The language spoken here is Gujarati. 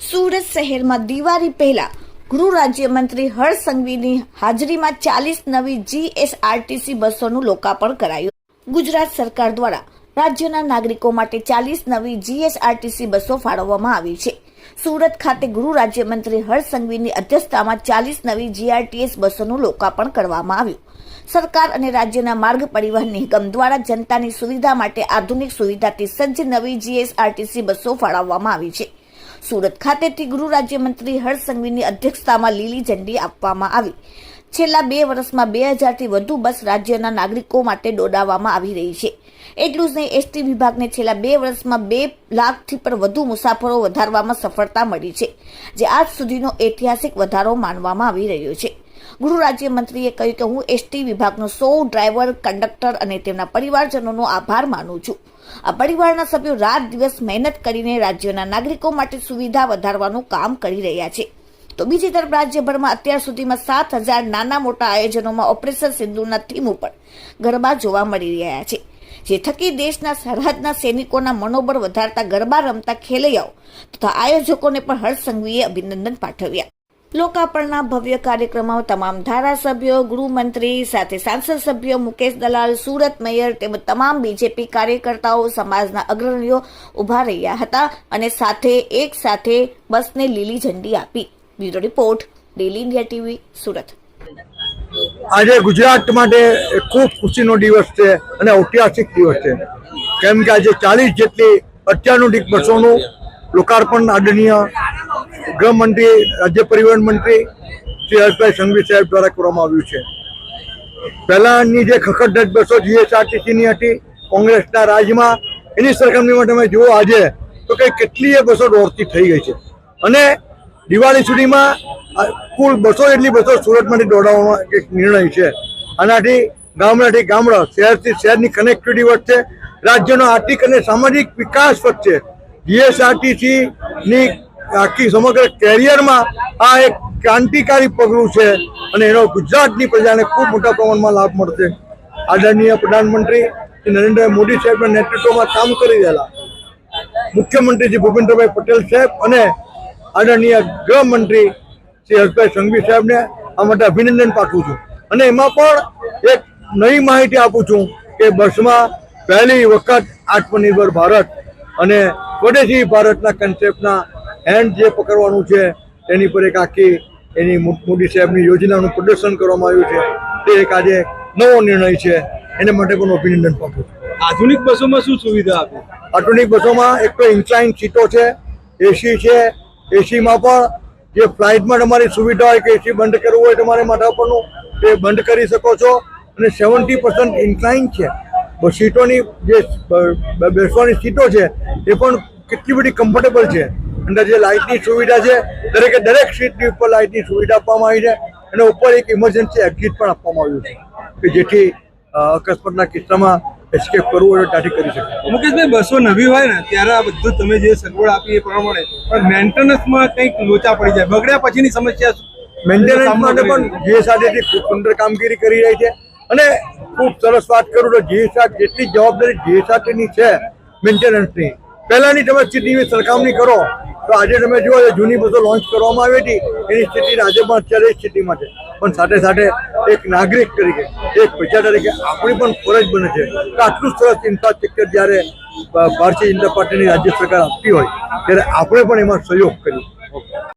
સુરત શહેરમાં દિવાળી પહેલા ગૃહ રાજ્યમંત્રી હર્ષ સંઘવીની હાજરીમાં ચાલીસ નવી જીએસઆરટીસી બસોનું લોકાર્પણ કરાયું. ગુજરાત સરકાર દ્વારા રાજ્યના નાગરિકો માટે ચાલીસ નવી જીએસઆરટીસી બસો ફાળવવામાં આવી છે. સુરત ખાતે ગૃહ રાજ્યમંત્રી હર્ષ સંઘવીની અધ્યક્ષતામાં ચાલીસ નવી જીઆરટીએસ બસોનું લોકાર્પણ કરવામાં આવ્યું. સરકાર અને રાજ્યના માર્ગ પરિવહન નિગમ દ્વારા જનતાની સુવિધા માટે આધુનિક સુવિધાથી સજ્જ નવી જીએસઆરટીસી બસો ફાળવવામાં આવી છે. સુરત ખાતેથી ગૃહ રાજ્યમંત્રી હર્ષ સંઘવીની અધ્યક્ષતામાં લીલી ઝંડી આપવામાં આવી. છેલ્લા બે વર્ષમાં બે હજારથી વધુ બસ રાજ્યના નાગરિકો માટે દોડાવવામાં આવી રહી છે. એટલું જ નહીં, એસટી વિભાગને છેલ્લા બે વર્ષમાં બે લાખથી પણ વધુ મુસાફરો વધારવામાં સફળતા મળી છે, જે આજ સુધીનો ઐતિહાસિક વધારો માનવામાં આવી રહ્યો છે. ગૃહ રાજ્યમંત્રીએ કહ્યું કે હું એસટી વિભાગનો સૌ ડ્રાઈવર, કંડક્ટર અને તેમના પરિવારજનોનો આભાર માનું છું. આ પરિવારના સભ્યો રાત દિવસ મહેનત કરીને રાજ્યના નાગરિકો માટે સુવિધા વધારવાનું કામ કરી રહ્યા છે. તો બીજી તરફ રાજ્યભરમાં અત્યાર સુધીમાં સાત હજાર નાના મોટા આયોજનોમાં ઓપરેશન સિંધુના થીમ ઉપર ગરબા જોવા મળી રહ્યા છે. જે થકી દેશના સરહદના સૈનિકોના મનોબળ વધારતા ગરબા રમતા ખેલૈયાઓ તથા આયોજકોને પણ હર્ષ સંઘવીએ અભિનંદન પાઠવ્યા. લોકાર્પણના ભવ્ય કાર્યક્રમમાં તમામ ધારાસભ્યો, ગૃહમંત્રી સાથે સાંસદ સભ્યો, મુકેશ દલાલ, સુરત મેયર તેમજ તમામ બીજેપી કાર્યકર્તાઓ, સમાજના અગ્રણીઓ ઊભા રહ્યા હતા અને સાથે એક સાથે બસને લીલી ઝંડી આપી. Bureau report, daily India TV, Surat. આજે ગુજરાત માટે ખૂબ ખુશીનો દિવસ છે અને ઐતિહાસિક દિવસ છે. કેમ કે આજે ચાલીસ જેટલી અત્યાધુનિક બસોનું લોકાર્પણ આદરણીય ગૃહમંત્રી રાજ્ય પરિવહન મંત્રી શ્રી હર્ષભાઈ સંઘવી સાહેબ દ્વારા કરવામાં આવ્યું છે. પહેલાની જે ખખડધજ બસો જીએસઆરટીસીની હતી, કોંગ્રેસના રાજમાં, એની સરખામણીમાં તમે જુઓ આજે, તો કે કેટલીય બસો દોડતી થઈ ગઈ છે. અને દિવાળી સુધીમાં કુલ બસો જેટલી બસો સુરતમાંથી દોડાવવાનો એક નિર્ણય છે. આનાથી ગામડાથી ગામડા, શહેરથી શહેરની કનેક્ટિવિટી વધશે, રાજ્યનો આર્થિક અને સામાજિક વિકાસ વધશે. જીએસઆરટીસી ની આખી સમગ્ર કેરિયરમાં આ એક ક્રાંતિકારી પગલું છે અને એનો ગુજરાતની પ્રજાને ખૂબ મોટા પ્રમાણમાં લાભ મળશે. આદરણીય પ્રધાનમંત્રી નરેન્દ્ર મોદી સાહેબના નેતૃત્વમાં કામ કરી રહેલા મુખ્યમંત્રી શ્રી ભૂપેન્દ્રભાઈ પટેલ સાહેબ અને આદરણીય ગૃહમંત્રી શ્રી હર્ષભાઈ સંઘવી સાહેબને આ માટે અભિનંદન પાઠવું છું. અને એમાં પણ એક નવી માહિતી આપું છું કે બસમાં પહેલી વખત આત્મનિર્ભર ભારત અને સ્વદેશી ભારતના કન્સેપ્ટના હેન્ડ જે પકડવાનું છે એની પર એક આખી એની મોદી સાહેબની યોજનાનું પ્રદર્શન કરવામાં આવ્યું છે. તે એક આજે નવો નિર્ણય છે. એને માટે પણ અભિનંદન પાઠવું છું. આધુનિક બસોમાં શું સુવિધા આપી? આધુનિક બસોમાં એક તો ઇન્ક્લાઇન સીટો છે એસી છે. એસીમાં પણ જે ફ્લાઇટમાં તમારી સુવિધા હોય કે એસી બંધ કરવું હોય તમારે માથા પરનું તે બંધ કરી શકો છો. અને સેવન્ટી પર્સન્ટ ઇન્ક્લાઇન છે. સીટોની જે બેસવાની સીટો છે એ પણ કેટલી બધી કમ્ફર્ટેબલ છે. અંદર જે લાઇટની સુવિધા છે દરેકે દરેક સીટની ઉપર લાઇટની સુવિધા આપવામાં આવી છે અને ઉપર એક ઇમરજન્સી એક્ઝિટ પણ આપવામાં આવ્યું છે કે જેથી અકસ્માતના કિસ્સામાં એસ્કેપ કરવું હોય ત્યાંથી કરી શકે મુકેશભાઈ બસો નવી હોય ને ત્યારે આ બધું તમે જે સગવડ આપી એ પ્રમાણે પણ મેન્ટેનન્સમાં કંઈક લોચા પડી જાય. બગડ્યા પછીની સમસ્યા મેન્ટેનન્સ માટે પણ જીએસઆરટીસી ખૂબ સુંદર કામગીરી કરી રહી છે. અને ખૂબ સરસ વાત કરું તો જીએસઆર જેટલી જવાબદારી જીએસઆરટીની છે મેન્ટેનન્સની પહેલાની તમે સ્થિતિની સરખામણી કરો તો આજે તમે જુઓ જૂની બસો લોન્ચ કરવામાં આવી હતી, એની સ્થિતિ આજે પણ અત્યારે સ્થિતિમાં છે. પણ સાથે સાથે એક નાગરિક તરીકે, એક પ્રજા તરીકે આપણી પણ ફરજ બને છે કે આટલું સરસ ઇન્ફ્રાસ્ટ્રક્ચર જ્યારે ભારતીય જનતા પાર્ટીની રાજ્ય સરકાર આપતી હોય, ત્યારે આપણે પણ એમાં સહયોગ કરીએ.